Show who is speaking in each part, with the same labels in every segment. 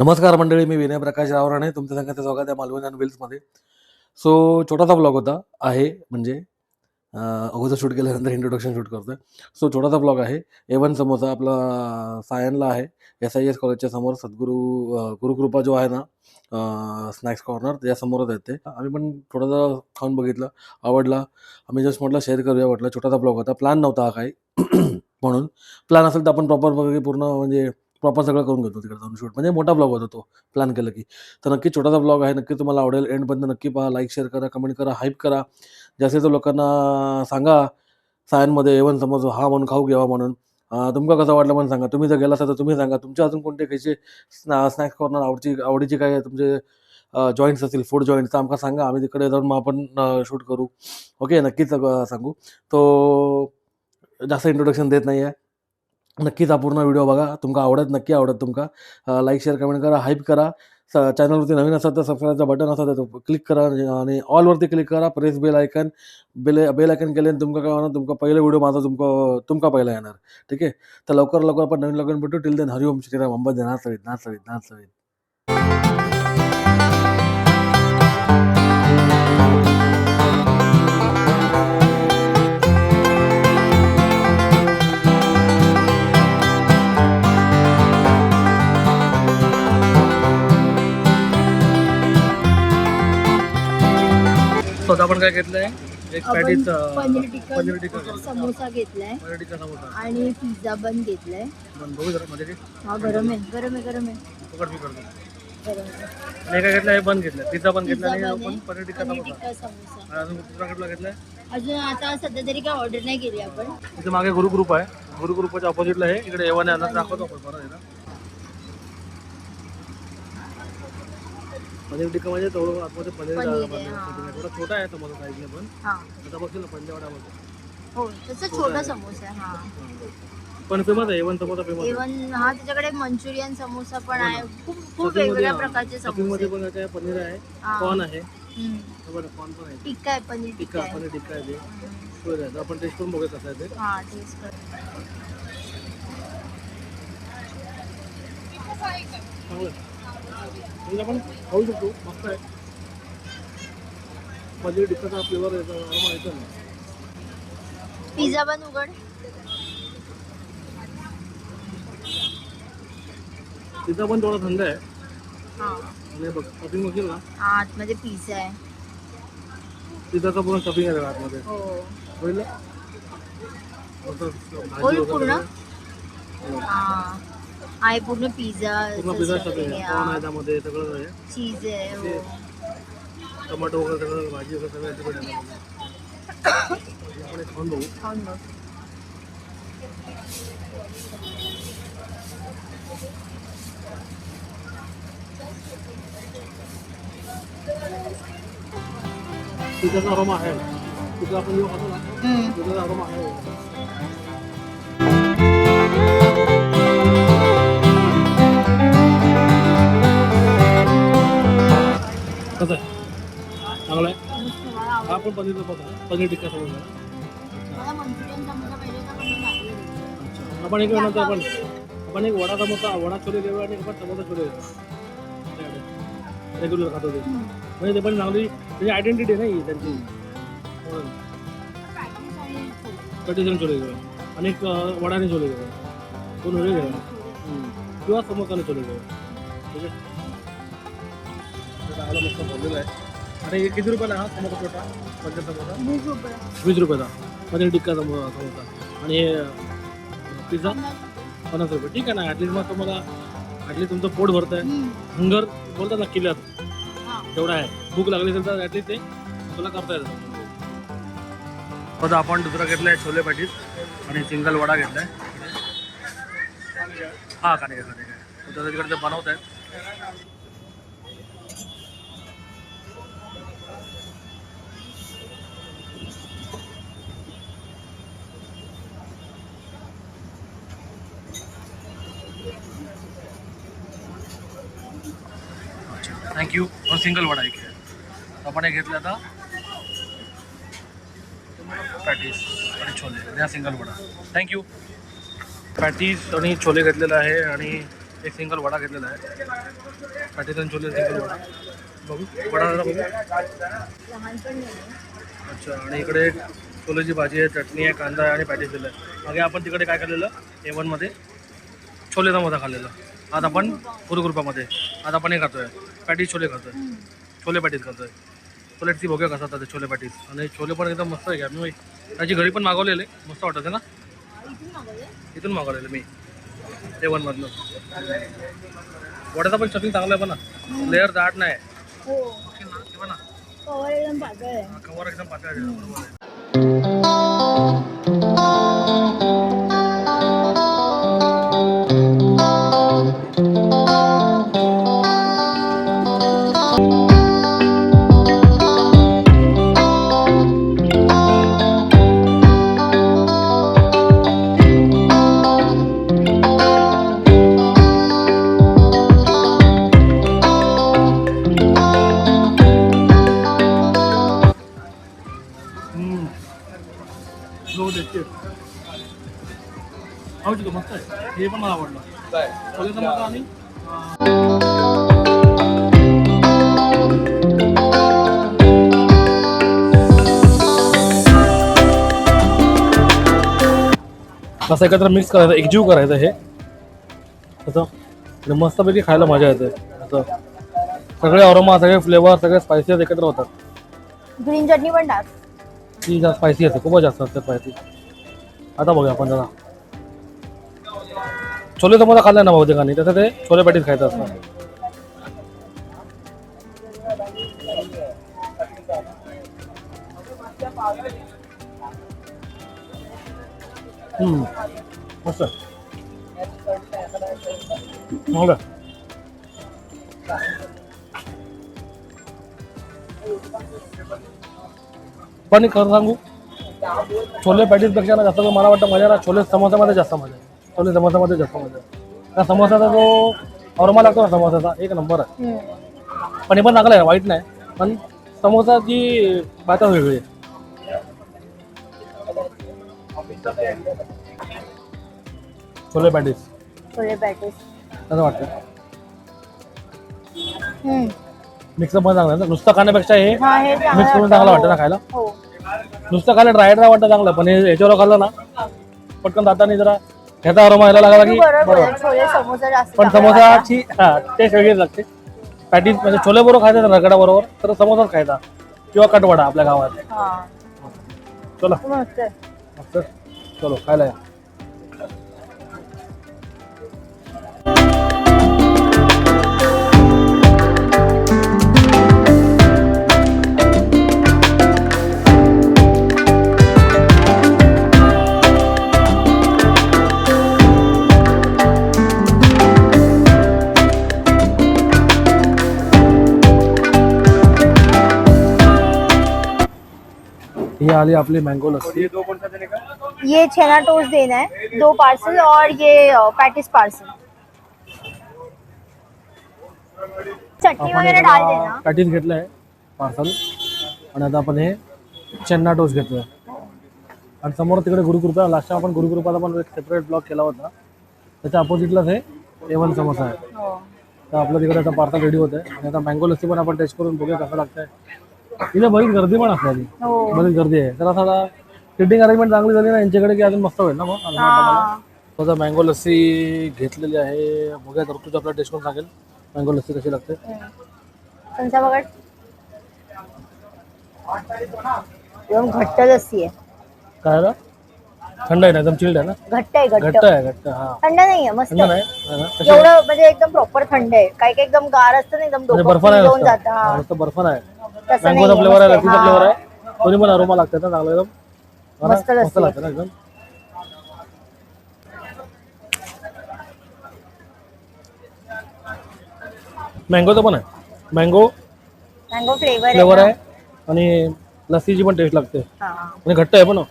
Speaker 1: नमस्कार मंडळी मी विनय प्रकाश रावराणे तुमच्या संघाचं स्वागत आहे मालवण अँड विल्समध्ये सो छोटासा ब्लॉग होता आहे म्हणजे अगोदर शूट केल्यानंतर इंट्रोडक्शन शूट करतोय. सो छोटासा ब्लॉग आहे. ए वन समोसा आपला सायनला आहे. एस आय एस कॉलेजच्या समोर सद्गुरू गुरुकृपा जो आहे ना स्नॅक्स कॉर्नर त्याच्यासमोरच आहेत ते. आम्ही पण थोडंसं खाऊन बघितलं आवडला. आम्ही जस्ट म्हटलं शेअर करूया म्हटलं. छोटासा ब्लॉग होता. प्लॅन नव्हता हा काही. म्हणून प्लॅन असेल तर आपण प्रॉपर पूर्ण म्हणजे प्रॉपर सगळं करून घेतो तिकडे जाऊन शूट म्हणजे मोठा ब्लॉग होता तो प्लॅन केलं की. तर नक्की छोटासा ब्लॉग आहे नक्की तुम्हाला आवडेल. एंडपर्यंत नक्की पहा लाईक शेअर करा कमेंट करा हाईप करा. जास्तीत जास्त लोकांना सांगा सायनमध्ये एवन समज हा म्हणून खाऊ घ्यावा म्हणून. तुमका कसं वाटलं म्हणून सांगा. तुम्ही जर गेला असाल तर तुम्ही सांगा. तुमच्या अजून कोणते खायचे स्नॅक्स कॉर्नर आवडची आवडीची काय आहे तुमचे जॉईंट्स असतील फूड जॉईंट्स तर आमका सांगा. आम्ही तिकडे जाऊन मग आपण शूट करू. ओके नक्कीच सांगू. तो जास्त इंट्रोडक्शन देत नाही आहे नक्कीच हा पूर्ण व्हिडिओ बघा. तुमका आवडत नक्की आवडत तुमका. लाईक शेअर कमेंट करा हाईप करा. स चॅनलवरती नवीन असाल तर सबस्क्राईबचं बटन असा तर क्लिक करा आणि ऑलवरती क्लिक करा. Press bell icon bell bell icon केल्याने तुमका काय होणार? तुमका पहिला व्हिडिओ माझा तुमका तुमका पहिला येणार. ठीक आहे? तर लवकर लवकर आपण नवीन लवकर भेटू. टिल देन हरिओम श्रीराम अंबाजी नाच सवित नाच काय घेतलंय एक पॅटीच
Speaker 2: पनीर टिक्का
Speaker 1: पनीर टिक्का
Speaker 2: समोसा घेतलाय.
Speaker 1: पनीर टिक्का समोसा.
Speaker 2: आणि पिझ्झा बन घेतलाय.
Speaker 1: पण बघू जरा मध्ये.
Speaker 2: हा गरम आहे गरम आहे गरम आहे.
Speaker 1: पकड मी करतो
Speaker 2: गरम आहे.
Speaker 1: आणि हे काय घेतलं हे बंद घेतलं पिझ्झा पण घेतला
Speaker 2: पिझ्झा
Speaker 1: आणि
Speaker 2: बन
Speaker 1: आपण
Speaker 2: आहे,
Speaker 1: पनीर टिक्का
Speaker 2: पनीर
Speaker 1: समोसा.
Speaker 2: टिक्का समोसा.
Speaker 1: आणि अजून दुसरा कुठला घेतलाय?
Speaker 2: अजून आता सध्या तरी काय ऑर्डर नाही केली आपण.
Speaker 1: इथे मागे गुरु ग्रुप आहे. गुरु ग्रुपच्या ऑपोजिटला आहे. इकडे एवन आहे. ना दाखवतो आपण. बरं आहे ना? पनीर टिक्का म्हणजे थोडं आतमध्ये पनीर
Speaker 2: पनीर आहे, हा.
Speaker 1: थोडा छोटा आहे तुम्हाला साईजने पण
Speaker 2: हा.
Speaker 1: आता बघशील ना पंजावाड्यामध्ये
Speaker 2: हो तसं छोटा समोसा आहे हा.
Speaker 1: पण फेमस आहे एवन समोसा फेमस आहे.
Speaker 2: इवन हा त्याच्याकडे मंचुरियन समोसा पण आहे. खूप खूप
Speaker 1: मध्ये
Speaker 2: वेगवेगळ्या
Speaker 1: हा.
Speaker 2: प्रकारचे
Speaker 1: Stuffing
Speaker 2: समोसे.
Speaker 1: मध्ये पण काय पनीर आहे
Speaker 2: हा.
Speaker 1: कॉर्न आहे.
Speaker 2: हम्म.
Speaker 1: हे कॉर्न पण आहे.
Speaker 2: टिक्का आहे पनीर टिक्का
Speaker 1: टिक्का
Speaker 2: आहे.
Speaker 1: पनीर टिक्का आहे ते.
Speaker 2: हम्म.
Speaker 1: तो आहे. तर आपण टेस्ट करून बघूया कसं आहे ते.
Speaker 2: हा कर.
Speaker 1: चांगलं आहे. म्हणजे आपण खाऊ शकतो. मस्त आहे. पनीर टिक्काचा फ्लेवर ना
Speaker 2: पिझ्झा बन उघड.
Speaker 1: तिथं पण थोडा थंड आहे.
Speaker 2: हा.
Speaker 1: आणि बघ ना.
Speaker 2: हा, आतमध्ये पिझ्झा आहे.
Speaker 1: तिथं पूर्ण स्टफिंग आहे आतमध्ये.
Speaker 2: हो.
Speaker 1: मस्त भाजी वगैरे
Speaker 2: पूर्ण?
Speaker 1: सगळं.
Speaker 2: हा. आहे पूर्ण पिझ्झा
Speaker 1: पूर्ण आहे आहे. त्यामध्ये सगळं आहे.
Speaker 2: चीज आहे हो.
Speaker 1: टोमॅटो वगैरे सगळं भाजी वगैरे सगळं तिकडे आहे. त्यामध्ये. आपण एक खाऊन बघू.
Speaker 2: खाऊन बघ.
Speaker 1: पिझ्झाचा अरोमा आहे. पिझ्झा आपण जेव्हा खातो ना
Speaker 2: हम्म.
Speaker 1: पिझ्झाचा अरोमा आहे. पण पनीरचा पता पनीर टिक्का समोसा
Speaker 2: मला मंचुरियन समोसा पाहिजे पण.
Speaker 1: आपण एक नंतर आपण. आपण एक वडा समोसा वडा छोले देऊ आणि आपण समोसा छोले देऊ. रेग्युलर खातो ते. म्हणजे ते पण चांगली त्याची आयडेंटिटी आहे ना ही त्यांची. कटिसन छोले घेऊ आणि एक वडाने छोले घेऊ दोन वेगळे घेऊ किंवा समोसाने छोले घेऊ ठीक आहे? मस्त बोललेला आहे. आणि हे किती रुपयाला हा? समोसा छोटा? पंचायत समोसा?
Speaker 2: वीस रुपये.
Speaker 1: वीस रुपयाचा. पनीर टिक्का समोसा समोसा. आणि हे पिझ्झा
Speaker 2: पन्नास-
Speaker 1: रुपये. ठीक आहे ना? ॲटलीस्ट मग तुम्हाला ॲटलीस्ट तुमचं पोट भरतं आहे. हंगर बोलतात ना
Speaker 2: हा.
Speaker 1: तेवढा आहे. भूक लागली असेल तर ॲटलीस्ट ते तुला करता येतं. आता आपण दुसरा घेतलाय छोले पॅटीस आणि सिंगल वडा घेतलाय. हा का नाही का नाही तिकडे ते बनवत आहेत थँक्यू और सिंगल वडा एक आहे. आपण हे घेतलं आता. पॅटीस आणि छोले. या सिंगल वडा. थँक्यू पॅटीस आणि छोले घेतलेलं आहे आणि एक सिंगल वडा घेतलेला आहे. पॅटीस आणि छोले सिंगल वडा. बघू. वडा बघू. अच्छा आणि इकडे छोलेची भाजी आहे चटणी आहे कांदा आहे आणि पॅटीस दिलं आहे. मागे आपण तिकडे काय खाल्लेलं? ए वनमध्ये छोले समोसा खाल्लेलं. आज आपण गुरुकृपामध्ये. आज आपण हे खातोय. पॅटीस छोले खातोय. छोले पॅटीस खातोय. प्लेटची बघूया कसा होता ते छोले पॅटीस. आणि छोले पण एकदम मस्त आहे घ्या मी त्याची घरी पण मागवलेले. मस्त वाटत आहे ना?
Speaker 2: इथून मागवले
Speaker 1: इथून मागवलेलं मी. ए वनमधनं वड्याचा पण स्टफिंग चांगला आहे पण ना? लेअर दाट नाही.
Speaker 2: हो.
Speaker 1: ना
Speaker 2: कवर एकदम पातळ आहे.
Speaker 1: आवडली का? मस्त आहे. हे पण मला आवडलं. आणि असं एकत्र मिक्स करायचं एकजीव करायचं हे. असं. आणि मस्तपैकी खायला मजा येते. असं. सगळे अरोमा सगळे फ्लेवर सगळे स्पायसेस एकत्र होतात.
Speaker 2: ग्रीन चटणी पण टाक.
Speaker 1: ती जास्त स्पायसी असते. खूपच जास्त असते स्पायसी आता बघूया आपण जरा. छोले समोसा खाल्ला ना बहुतेकांनी तसं ते छोले पॅटीस खायचं असतं. हम्म. मस्त. हो का पण एक खरं सांगू छोले पॅटीसपेक्षा ना जास्त मला वाटतं मजा ना छोले समोसामध्ये जास्त मजा छोले समोसामध्ये जास्त मजा समोसाचा जो औरमा लागतो ना समोसाचा एक नंबर आहे. पण हे पण चांगलं आहे वाईट नाही. पण समोसाची बातच वेगळी आहे छोले पॅटीस.
Speaker 2: छोले पॅटीस.
Speaker 1: असं वाटतं. मिक्सअप पण चांगलं ना? नुसतं खाण्यापेक्षा हे मिक्स करून चांगलं वाटतं ना खायला?
Speaker 2: हो
Speaker 1: नुसतं खायला ड्राय ड्राय वाटतं चांगलं पण हे याच्यावर खाल्लं ना पटकन जाताना जरा ह्याचा अरोमा यायला लागला की
Speaker 2: बरोबर
Speaker 1: बरोबर.
Speaker 2: बोलले. छोले समोसा जास्त
Speaker 1: पण
Speaker 2: चांगला वाटला.
Speaker 1: समोसाची हा टेस्ट वेगळीच लागते. पॅटीस म्हणजे छोले बरोबर खायचं ना रगडा बरोबर तर समोसाच खायचा. किंवा कटवडा आपल्या गावात.
Speaker 2: हा.
Speaker 1: चला.
Speaker 2: मस्त. आहे.
Speaker 1: मस्त. चलो खायला या. आली आपली मँगो लस्सी.
Speaker 2: ये छेना टोस्ट देना है दो पार्सल और ये पैटिस पार्सल चटनी वगैरह डाल देना.
Speaker 1: पॅटीस घेतलं आहे पार्सल आणि आता आपण हे चेन्ना टोस्ट घेतोय. आणि समोर तिकडे गुरुकृपा लास्ट आपण गुरुकृपाचा पण एक सेपरेट ब्लॉक केला होता. त्याच्या अपोजिटलाच हे एवन समोसा आहे.
Speaker 2: हो.
Speaker 1: तर आपलं तिकडे आता पार्सल रेडी होत आहे आणि आता मँगो लस्सी पण आपण टेस्ट करून बघूया कसं लागतंय. तिथे बरीच गर्दी पण असते आधी.
Speaker 2: हो.
Speaker 1: बरीच गर्दी आहे. तर आता सिटिंग अरेंजमेंट चांगली झाली ना यांच्याकडे की अजून मस्त होईल ना मग
Speaker 2: हा.
Speaker 1: मँगो लस्सी घेतलेली आहे. बघूया तर तुझं आपला टेस्ट करून सांगेल. मँगो लस्सी कशी लागते.
Speaker 2: हम्म. तुमचा बघा. एकदम घट्ट लस्सी आहे.
Speaker 1: काय आहे ना? थंड आहे ना एकदम चिल्ड आहे ना?
Speaker 2: घट्ट आहे घट्ट.
Speaker 1: घट्ट आहे घट्ट हा.
Speaker 2: थंड नाहीये मस्त.
Speaker 1: थंड
Speaker 2: आहे.
Speaker 1: नाही? आहे ना? कशी?
Speaker 2: एवढं म्हणजे एकदम प्रॉपर थंड आहे. काही काही एकदम गार असतं ना एकदम
Speaker 1: म्हणजे
Speaker 2: डोकं
Speaker 1: बर्फ नाही.
Speaker 2: जातं
Speaker 1: हा. नुसतं बर्फ नाही
Speaker 2: तसं
Speaker 1: मँगोचा फ्लेवर आहे
Speaker 2: मस्त
Speaker 1: लस्सीचा
Speaker 2: आहे.
Speaker 1: फ्लेवर
Speaker 2: हा.
Speaker 1: आहे दोन्ही पण अरोमा लागतात ना चांगलं एकदम?
Speaker 2: मस्त लस्सी
Speaker 1: लागतं ना एकदम मँगोचं पण आहे मँगो
Speaker 2: मँगो फ्लेवर
Speaker 1: फ्लेवर
Speaker 2: आहे
Speaker 1: आहे आणि लस्सीची पण टेस्ट लागते
Speaker 2: ना. हा.
Speaker 1: आणि घट्ट आहे पण हो.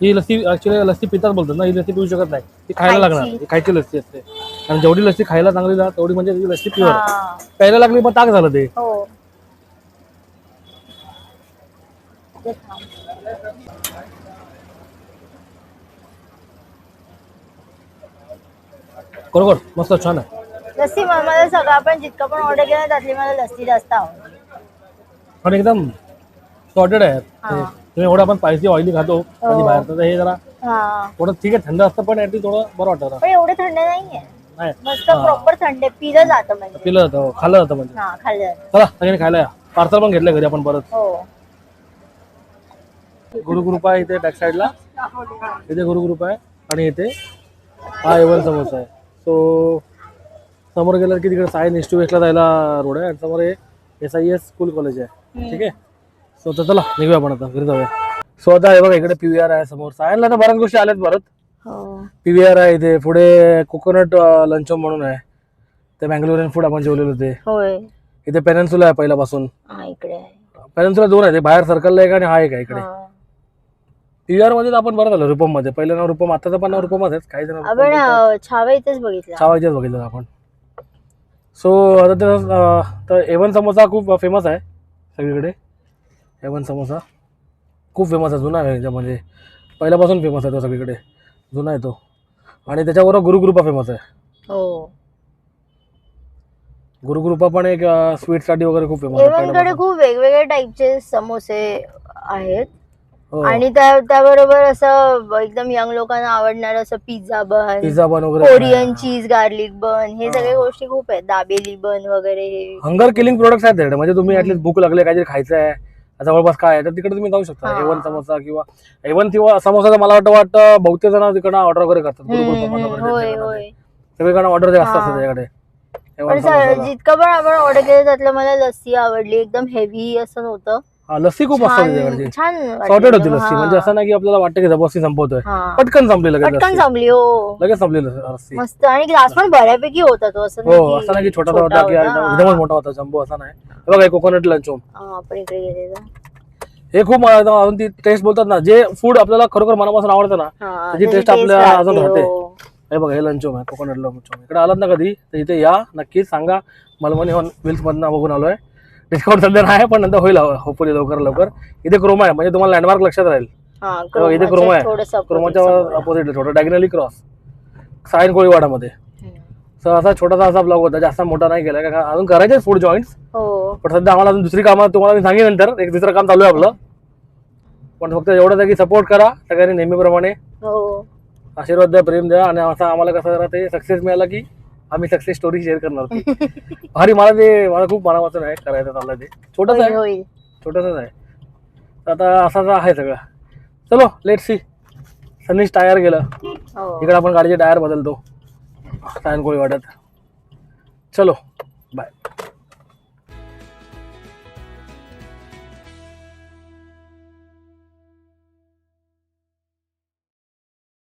Speaker 1: ही लस्सी ऍक्च्युली लस्सी पितात बोलतात ना ही लस्सी पिऊ शकत नाही ती खायला लागणार
Speaker 2: खायची.
Speaker 1: ही खायची लस्सी असते आणि जेवढी लस्सी खायला चांगली ना तेवढी म्हणजे ती लस्सी प्युअर
Speaker 2: हा.
Speaker 1: प्यायला लागली मग ताक झालं ते
Speaker 2: हो थांब.
Speaker 1: बरोबर मस्त छान आहे.
Speaker 2: लस्सी मला मला सगळं आपण जितकं पण ऑर्डर केलं त्यातली मला लस्सी जास्त आवडते
Speaker 1: पण एकदम सॉर्टेड आहे.
Speaker 2: हा.
Speaker 1: तुम्ही एवढं आपण स्पायसी ऑइली खातो कधी बाहेर तर हे जरा
Speaker 2: हा.
Speaker 1: थोडं ठीक आहे थंड असतं पण ॲटली थोडं बरं वाटतं
Speaker 2: पण एवढे थंड नाहीये.
Speaker 1: नाही.
Speaker 2: मस्त प्रॉपर थंड आहे पिलं जातं म्हणजे.
Speaker 1: पिलं जातं खाल्लं जातं म्हणजे.
Speaker 2: हा खाल्लं जातं.
Speaker 1: चला सगळ्यांनी खायला पार्सल पण घेतलं घरी आपण परत.
Speaker 2: हो.
Speaker 1: गुरुकृपा आहे इथे बॅक साईडला इथे गुरुकृपा आहे आणि इथे हा एवन समोसा आहे. सो समोर गेलं की तिकडे सायन इस्ट वेस्टला जायला रोड आहे आणि समोर हे S I S school college आहे. ठीक आहे? सो तर चला निघूया आपण आता घरी जाऊया. सो आता हे बघा इकडे पी व्ही आर आहे समोर. सायनला तर बऱ्याच गोष्टी आल्यात परत पी आर आहे इथे. पुढे कोकोनट लंचम म्हणून आहे. ते मँगलोरियन फूड आपण जेवलेलो होते इथे पेनन्सुला आहे पहिल्यापासून. पेनन्सुला दोन आहे. ते बाहेर सर्कलला एक आणि हा एक आहे इकडे. मध्ये तर आपण बरं झालं रुपममध्ये. पहिलं नाव रुपम आताचं पण नाव रुपमच आहे काही जण
Speaker 2: आपण अं, छावा इथेच बघितला.
Speaker 1: छावायचेच बघितलं आपण. सो आता ते, अं, तर एवन समोसा खूप फेमस आहे सगळीकडे. एवन समोसा खूप फेमस आहे जुना आहे याच्यामध्ये. पहिल्यापासून फेमस आहे तो सगळीकडे. जुना आहे तो. आणि त्याच्याबरोबर गुरुकृपा फेमस आहे.
Speaker 2: हो.
Speaker 1: गुरुकृपा पण एक स्वीटसाठी वगैरे खूप फेमस
Speaker 2: एवनकडे
Speaker 1: आहे
Speaker 2: खूप वेगवेगळ्या टाईपचे समोसे आहेत. आणि त्या त्याबरोबर असं एकदम यंग लोकांना आवडणार असं पिझ्झा बन
Speaker 1: पिझ्झा बन वगैरे
Speaker 2: कोरियन चीज गार्लिक बन हे सगळे गोष्टी खूप आहेत. दाबेली बन वगैरे हे.
Speaker 1: हंगर किलिंग प्रोडक्ट्स आहेत तिकडे म्हणजे तुम्ही ऍटलीस्ट भूक लागले काहीतरी खायचं आहे जवळपास काय आहे तर तिकडे तुम्ही जाऊ शकता.
Speaker 2: हा.
Speaker 1: एवन समोसा किंवा एवन किंवा समोसा तर मला वाटतं वाटतं बहुतेक जण तिकडं ऑर्डर वगैरे करतात.
Speaker 2: हम्म, हम्म, होय. होय.
Speaker 1: सगळीकडे ऑर्डर असतात
Speaker 2: हा.
Speaker 1: त्याच्याकडे.
Speaker 2: पण
Speaker 1: एवन
Speaker 2: स-
Speaker 1: समोसाला.
Speaker 2: जितकं पण आपण ऑर्डर केलं त्यातलं मला लस्सी आवडली. एकदम हेवी असं नव्हतं.
Speaker 1: हा, लस्सी खूप असतात त्याच्याकडची
Speaker 2: छान
Speaker 1: सॉर्टेड होती
Speaker 2: एकदम,
Speaker 1: लस्सी. म्हणजे असं नाही की आपल्याला वाटतं की जबरदस्ती संपवतोय. पटकन संपली लगेच
Speaker 2: पटकन
Speaker 1: लस्सी.
Speaker 2: संपली हो.
Speaker 1: लगेच संपली लस्सी.
Speaker 2: मस्त. आणि ग्लास पण बऱ्यापैकी होता तो असं
Speaker 1: हो असं नाही की छोटा होता की एकदम-. एकदमच मोठा होता जम्बो असा नाही. हे बघा कोकोनट लंच
Speaker 2: हा, आपण इकडे गेलेलो.
Speaker 1: हे खूप मला एकदम अजून ती टेस्ट बोलतात ना जे फूड आपल्याला खरोखर मनापासून आवडतं ना
Speaker 2: हा,
Speaker 1: त्याची
Speaker 2: त्याची
Speaker 1: taste
Speaker 2: taste
Speaker 1: आपल्या
Speaker 2: राहते,
Speaker 1: अजून राहते.
Speaker 2: हो.
Speaker 1: हे बघा हे लंचोम आहे कोकोनट लंचोम इकडे आलात ना कधी तर इथे या नक्कीच सांगा. मलमनी विल्स मधनं बघून आलोय. डिस्काउंट सध्या नाही पण नंतर होईल होपफुली लवकर लवकर. इथे क्रोमा आहे म्हणजे तुम्हाला लँडमार्क लक्षात राहील.
Speaker 2: हा,
Speaker 1: इथे क्रोमा आहे. क्रोमाच्या. अपोजिट थोडं. डायगनली क्रॉस सायन कोळीवाडामध्ये. तर असा छोटासा असा ब्लॉग होता जास्त मोठा नाही केला का अजून करायचे फूड जॉईंट्स
Speaker 2: हो.
Speaker 1: पण सध्या आम्हाला अजून दुसरी कामं तुम्हाला मी सांगेन नंतर. एक दुसरं काम चालू आहे आपलं. पण फक्त एवढंच आहे की सपोर्ट करा सगळ्यांनी नेहमीप्रमाणे
Speaker 2: हो.
Speaker 1: आशीर्वाद द्या प्रेम द्या आणि असं आम्हाला कसं ते सक्सेस मिळाला की आम्ही सक्सेस स्टोरी शेअर करणार होती. भारी मला ते मला खूप मनापासून आहे करायचं चाललं ते. छोटंच आहे. छोटंसंच आहे. तर आता असाच आहे सगळं. चलो लेट सी सनीश टायर गेलं.
Speaker 2: हो.
Speaker 1: इकडे आपण गाडीचे टायर बदलतो. सायन कोळी वाटत. चलो बाय